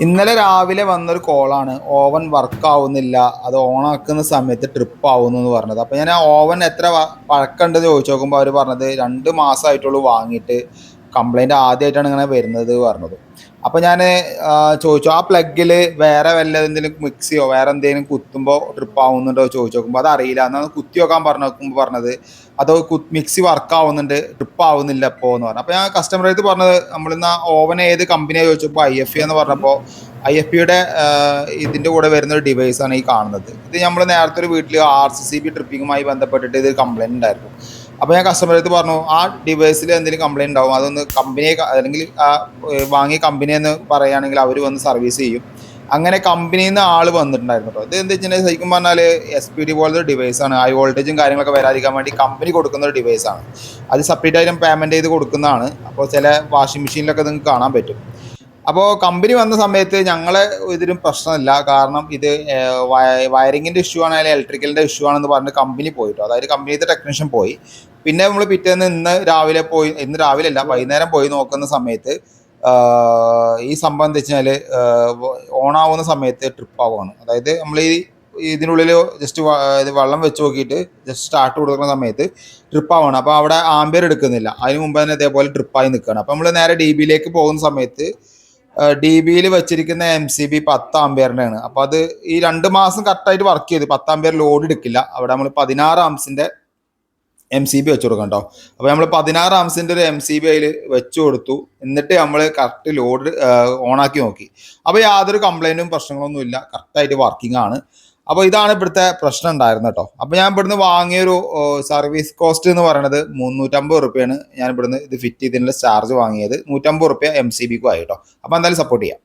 ഇന്നലെ രാവിലെ വന്നൊരു കോളാണ് ഓവൻ വർക്ക് ആവുന്നില്ല. അത് ഓൺ ആക്കുന്ന സമയത്ത് ട്രിപ്പ് ആവുന്നു എന്ന് പറഞ്ഞത്. അപ്പോൾ ഞാൻ ആ ഓവൻ എത്ര പഴക്കമുണ്ടെന്ന് ചോദിച്ചു നോക്കുമ്പോൾ അവർ പറഞ്ഞത് രണ്ട് മാസമായിട്ടുള്ളൂ വാങ്ങിയിട്ട്. കംപ്ലൈന്റ് ആദ്യമായിട്ടാണ് ഇങ്ങനെ വരുന്നത് പറഞ്ഞത്. അപ്പോൾ ഞാൻ ചോദിച്ചു ആ പ്ലഗിൽ വേറെ വല്ല എന്തെങ്കിലും മിക്സിയോ വേറെ എന്തെങ്കിലും കുത്തുമ്പോൾ ട്രിപ്പ് ആവുന്നുണ്ടോ ചോദിച്ചു നോക്കുമ്പോൾ അത് അറിയില്ല എന്നാൽ കുത്തി നോക്കാൻ പറഞ്ഞു നോക്കുമ്പോൾ പറഞ്ഞത് അതോ മിക്സി വർക്ക് ആവുന്നുണ്ട് ട്രിപ്പ് ആവുന്നില്ല ഇപ്പോൾ എന്ന് പറഞ്ഞു. അപ്പോൾ ഞാൻ കസ്റ്റമർ അടുത്ത് പറഞ്ഞത് നമ്മളിന്ന് ഓവൻ ഏത് കമ്പനിയാണ് ചോദിച്ചപ്പോൾ ഐ എഫ് എന്ന് പറഞ്ഞപ്പോൾ ഐ എഫ് പിയുടെ ഇതിന്റെ കൂടെ വരുന്ന ഒരു ഡിവൈസാണ് ഈ കാണുന്നത്. ഇത് നമ്മൾ നേരത്തെ ഒരു വീട്ടിൽ ആർ സി സി ബി ട്രിപ്പിങ്ങുമായി ബന്ധപ്പെട്ടിട്ട് ഇത് കംപ്ലൈന്റ് ഉണ്ടായിരുന്നു. അപ്പോൾ ഞാൻ കസ്റ്റമർ അടുത്ത് പറഞ്ഞു ആ ഡിവൈസിൽ എന്തെങ്കിലും കംപ്ലൈന്റ് ഉണ്ടാവും അതൊന്ന് കമ്പനിയെ അല്ലെങ്കിൽ ആ വാങ്ങിയ കമ്പനി എന്ന് പറയുകയാണെങ്കിൽ അവർ വന്ന് സർവീസ് ചെയ്യും. അങ്ങനെ കമ്പനിയിൽ നിന്ന് ആൾ വന്നിട്ടുണ്ടായിരുന്നു കേട്ടോ ഇത് എന്താ വെച്ചിട്ടുണ്ടെങ്കിൽ ശരിക്കും പറഞ്ഞാൽ എസ് പി ഡി പോലത്തെ ഡിവൈസാണ് ഹൈ വോൾട്ടേജും കാര്യങ്ങളൊക്കെ വരാതിരിക്കാൻ വേണ്ടി കമ്പനി കൊടുക്കുന്ന ഒരു ഡിവൈസാണ് അത് സെപ്പറേറ്റ് ആയിട്ടും പേയ്മെന്റ് ചെയ്ത് കൊടുക്കുന്നതാണ്. അപ്പോൾ ചില വാഷിംഗ് മെഷീനിലൊക്കെ നിങ്ങൾക്ക് കാണാൻ പറ്റും. അപ്പോൾ കമ്പനി വന്ന സമയത്ത് ഞങ്ങളെ ഇതിലും പ്രശ്നമില്ല. കാരണം ഇത് വയറിങ്ങിന്റെ ഇഷ്യൂ ആണ് അല്ലെങ്കിൽ ഇലക്ട്രിക്കലിന്റെ ഇഷ്യൂ ആണെന്ന് പറഞ്ഞ് കമ്പനി പോയിട്ടോ അതായത് കമ്പനിയിലത്തെ ടെക്നീഷ്യൻ പോയി. പിന്നെ നമ്മൾ പിറ്റേന്ന് ഇന്ന് രാവിലെ പോയി ഇന്ന് രാവിലെ അല്ല വൈകുന്നേരം പോയി നോക്കുന്ന സമയത്ത് ഈ സംഭവം എന്താ വെച്ചാൽ ഓൺ ആവുന്ന സമയത്ത് ട്രിപ്പ് ആവുകയാണ് അതായത് നമ്മൾ ഈ ഇതിനുള്ളിൽ ജസ്റ്റ് ഇത് വെള്ളം വെച്ച് നോക്കിയിട്ട് ജസ്റ്റ് സ്റ്റാർട്ട് കൊടുക്കുന്ന സമയത്ത് ട്രിപ്പ് ആവുകയാണ് അപ്പോൾ അവിടെ ആംബിയർ എടുക്കുന്നില്ല. അതിന് മുമ്പ് തന്നെ ഇതേപോലെ ട്രിപ്പായി നിൽക്കുകയാണ് അപ്പോൾ നമ്മൾ നേരെ ഡി ബിയിലേക്ക് പോകുന്ന സമയത്ത് ഡി ബിയിൽ വെച്ചിരിക്കുന്ന എം സി ബി പത്ത് ആംബിയറിന്റെയാണ്. അപ്പോൾ അത് ഈ രണ്ട് മാസം കറക്റ്റായിട്ട് വർക്ക് ചെയ്ത് പത്ത് ആംബിയർ ലോഡ് എടുക്കില്ല. അവിടെ നമ്മൾ പതിനാറ് ആംസിന്റെ എം സി ബി വെച്ച് കൊടുക്കാം കേട്ടോ അപ്പോൾ നമ്മൾ പതിനാറ് ആംസിന്റെ ഒരു എം സി ബി അതിൽ വെച്ച് കൊടുത്തു. എന്നിട്ട് നമ്മൾ കറക്റ്റ് ലോഡ് ഓണാക്കി നോക്കി. അപ്പോൾ യാതൊരു കംപ്ലൈന്റും പ്രശ്നങ്ങളൊന്നും ഇല്ല. കറക്റ്റായിട്ട് വർക്കിംഗ് ആണ്. അപ്പോൾ ഇതാണ് ഇവിടുത്തെ പ്രശ്നം ഉണ്ടായിരുന്നത് കേട്ടോ അപ്പോൾ ഞാൻ ഇവിടുന്ന് വാങ്ങിയൊരു സർവീസ് കോസ്റ്റ് എന്ന് പറയുന്നത് മുന്നൂറ്റമ്പത് റുപ്യാണ്. ഞാൻ ഇവിടുന്ന് ഇത് ഫിറ്റ് ചെയ്തതിനുള്ള ചാർജ് വാങ്ങിയത് നൂറ്റമ്പത് റുപ്യ എം സി ബിക്കും ആയി കേട്ടോ അപ്പോൾ എന്തായാലും സപ്പോർട്ട് ചെയ്യാം.